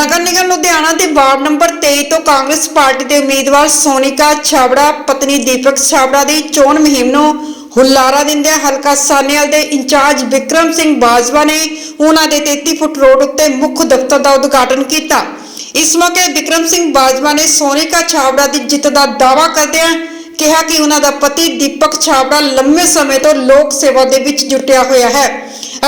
ਨਗਰ ਨਿਗਮ ਲੁਧਿਆਣਾ ਦੇ ward number 23 ਤੋਂ Congress party ਦੇ ਉਮੀਦਵਾਰ ਸੋਨਿਕਾ ਛਾਬੜਾ, ਪਤਨੀ ਦੀਪਕ ਛਾਬੜਾ ਦੀ ਚੋਣ ਮੁਹਿੰਮ ਨੂੰ ਹੁਲਾਰਾ ਦਿੰਦਿਆਂ ਹਲਕਾ ਸਾਨੇਵਾਲ ਦੇ ਇੰਚਾਰਜ ਵਿਕਰਮ ਸਿੰਘ ਬਾਜਵਾ ਨੇ ਉਹਨਾਂ ਦੇ 33 ਫੁੱਟ ਰੋਡ ਉੱਤੇ ਮੁੱਖ ਦਫ਼ਤਰ ਦਾ ਉਦਘਾਟਨ ਕੀਤਾ। ਇਸ ਮੌਕੇ ਵਿਕਰਮ ਸਿੰਘ ਬਾਜਵਾ ਨੇ ਸੋਨਿਕਾ ਛਾਬੜਾ ਦੀ ਜਿੱਤ ਦਾ ਦਾਅਵਾ ਕਰਦਿਆਂ ਕਿਹਾ ਕਿ ਉਹਨਾਂ ਦਾ ਪਤੀ ਦੀਪਕ ਛਾਬੜਾ ਲੰਮੇ ਸਮੇਂ ਤੋਂ ਲੋਕ ਸੇਵਾ ਦੇ ਵਿੱਚ ਜੁਟਿਆ ਹੋਇਆ ਹੈ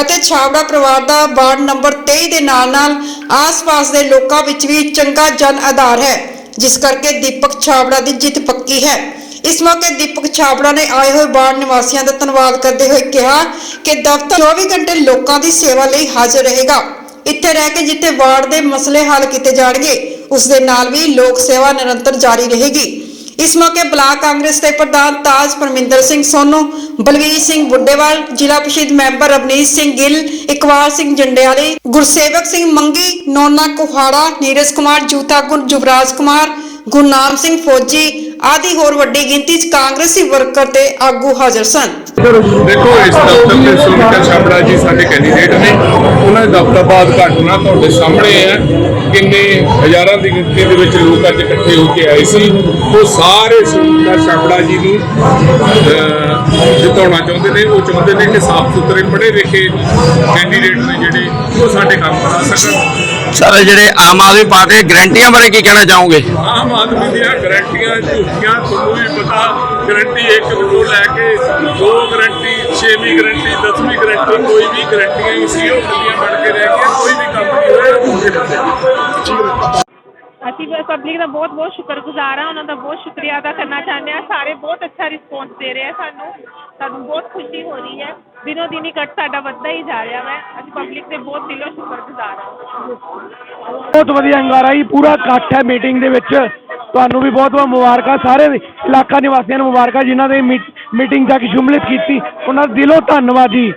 ਅਤੇ ਛਾਬੜਾ ਪਰਿਵਾਰ ਦਾ ਵਾਰਡ ਨੰਬਰ 23 ਦੇ ਨਾਲ-ਨਾਲ ਆਸ-ਪਾਸ ਦੇ ਲੋਕਾਂ ਵਿੱਚ ਵੀ ਚੰਗਾ ਜਨ ਆਧਾਰ ਹੈ, ਜਿਸ ਕਰਕੇ ਦੀਪਕ ਛਾਬੜਾ ਦੀ ਜਿੱਤ ਪੱਕੀ ਹੈ। ਇਸ ਮੌਕੇ ਦੀਪਕ ਛਾਬੜਾ ਨੇ ਆਏ ਹੋਏ ਵਾਰਡ ਨਿਵਾਸੀਆਂ ਦਾ ਧੰਨਵਾਦ ਕਰਦੇ ਹੋਏ ਕਿਹਾ ਕਿ ਦਫ਼ਤਰ 24 ਘੰਟੇ ਲੋਕਾਂ ਦੀ ਸੇਵਾ ਲਈ ਹਾਜ਼ਰ ਰਹੇਗਾ। ਇੱਥੇ ਰਹਿ ਕੇ ਜਿੱਥੇ ਵਾਰਡ ਦੇ ਮਸਲੇ ਹੱਲ ਕੀਤੇ ਜਾਣਗੇ, ਉਸ ਦੇ ਨਾਲ ਵੀ ਲੋਕ ਸੇਵਾ ਨਿਰੰਤਰ ਜਾਰੀ ਰਹੇਗੀ। ਇਸ ਮੌਕੇ ਬਲਾਕ ਕਾਂਗਰਸ ਦੇ ਪ੍ਰਧਾਨ ਤਾਜ ਪਰਮਿੰਦਰ ਸਿੰਘ ਸੋਨੂ, ਬਲਵੀਰ ਸਿੰਘ ਬੁੱਢੇਵਾਲ, ਜ਼ਿਲ੍ਹਾ ਪ੍ਰੀਸ਼ਦ ਮੈਂਬਰ ਰਵਨੀਤ ਸਿੰਘ ਗਿੱਲ ਇਕਵਾਲ ਸਿੰਘ ਜੰਡਿਆਲੇ, ਗੁਰਸੇਵਕ ਸਿੰਘ ਮੰਗੀ, ਨੋਨਾ ਕੁਹਾੜਾ, ਨੀਰਜ ਕੁਮਾਰ, ਜੂਤਾ ਗੁਰ ਜੁਬਰਾਜ ਕੁਮਾਰ, ਗੁਰਨਾਮ ਸਿੰਘ ਫੌਜੀ ਆਦਿ ਹੋਰ ਵੱਡੀ ਗਿਣਤੀ 'ਚ ਕਾਂਗਰਸੀ ਵਰਕਰ ਤੇ ਆਗੂ ਹਾਜ਼ਰ ਸਨ। ਦੇਖੋ ਇਸ ਦਫ਼ਤਰ ਦੇ ਸੁਨੀਤਾ ਛਾਬੜਾ ਜੀ ਸਾਡੇ ਕੈਂਡੀਡੇਟ ਨੇ। ਉਹਨਾਂ ਦੇ ਦਫ਼ਤਰ ਬਾਅਦ ਘਟਨਾ ਤੁਹਾਡੇ ਸਾਹਮਣੇ ਹੈ। ਕਿੰਨੇ ਹਜ਼ਾਰਾਂ ਦੀ ਗਿਣਤੀ ਦੇ ਵਿੱਚ ਲੋਕ ਅੱਜ ਇਕੱਠੇ ਹੋ ਕੇ ਆਏ ਸੀ। ਉਹ ਸਾਰੇ ਸੁਨੀਤਾ ਛਾਬੜਾ ਜੀ ਨੂੰ ਜਿਤਾਉਣਾ ਚਾਹੁੰਦੇ ਨੇ। ਉਹ ਚਾਹੁੰਦੇ ਨੇ ਕਿ ਸਾਫ਼ ਸੁਥਰੇ ਪੜ੍ਹੇ ਲਿਖੇ ਕੈਂਡੀਡੇਟ ਨੇ ਜਿਹੜੇ ਉਹ ਸਾਡੇ ਕੰਮ ਕਰਾ ਸਕਣ। ਸਰ ਜਿਹੜੇ ਆਮ ਆਦਮੀ ਪਾਰਟੀ ਦੀਆਂ ਗਰੰਟੀਆਂ ਬਾਰੇ ਕੀ ਕਹਿਣਾ ਚਾਹੋਗੇ? ਆਮ ਆਦਮੀ ਦੀਆਂ ਗਰੰਟੀਆਂ ਝੂਠੀਆਂ ਤੁਹਾਨੂੰ ਪਤਾ ਗਰੰਟੀ ਇੱਕ ਤੋਂ ਲੈ ਕੇ ਦੋ ਗਰੰਟੀ ਛੇਵੀਂ ਗਰੰਟੀ ਦਸਵੀਂ ਗਰੰਟੀ ਕੋਈ ਵੀ ਗਰੰਟੀਆਂ ਹੀ ਸੀ ਉਹ ਗੱਡੀਆਂ ਬਣ ਕੇ ਰਹਿ ਗਈਆਂ ਕੋਈ ਵੀ ਕੰਮ ਨਹੀਂ ਹੋਇਆ ਝੂਠੇ ਬੰਦੇ ਅਸੀਂ ਪਬਲਿਕ ਦਾ ਬਹੁਤ ਬਹੁਤ ਸ਼ੁਕਰਗੁਜ਼ਾਰ ਹਾਂ ਉਹਨਾਂ ਦਾ ਬਹੁਤ ਸ਼ੁਕਰੀਆ ਅਦਾ ਕਰਨਾ ਚਾਹੁੰਦੇ ਹਾਂ। ਸਾਰੇ ਬਹੁਤ ਅੱਛਾ ਰਿਸਪੌਂਸ ਦੇ ਰਹੇ ਆ ਸਾਨੂੰ। ਸਾਨੂੰ ਬਹੁਤ ਖੁਸ਼ੀ ਹੋ ਰਹੀ ਹੈ। ਦਿਨੋ ਦਿਨ ਇਕੱਠ ਸਾਡਾ ਵੱਧਦਾ ਹੀ ਜਾ ਰਿਹਾ ਹੈ ਅਸੀਂ ਪਬਲਿਕ ਦੇ ਬਹੁਤ ਦਿਲੋਂ ਸ਼ੁਕਰਗੁਜ਼ਾਰ ਹਾਂ। ਬਹੁਤ ਵਧੀਆ ਹੰਗਾਰਾ ਜੀ ਪੂਰਾ ਇਕੱਠ ਹੈ ਮੀਟਿੰਗ ਦੇ ਵਿੱਚ। ਤੁਹਾਨੂੰ ਵੀ ਬਹੁਤ ਬਹੁਤ ਮੁਬਾਰਕਾਂ, ਸਾਰੇ ਇਲਾਕਾ ਨਿਵਾਸੀਆਂ ਨੂੰ ਮੁਬਾਰਕਾਂ ਜਿਨ੍ਹਾਂ ਨੇ ਮੀ- ਮੀਟਿੰਗ ਤੱਕ ਸ਼ਮੂਲੀਅਤ ਕੀਤੀ। ਉਹਨਾਂ ਦਾ ਦਿਲੋਂ ਧੰਨਵਾਦ ਜੀ।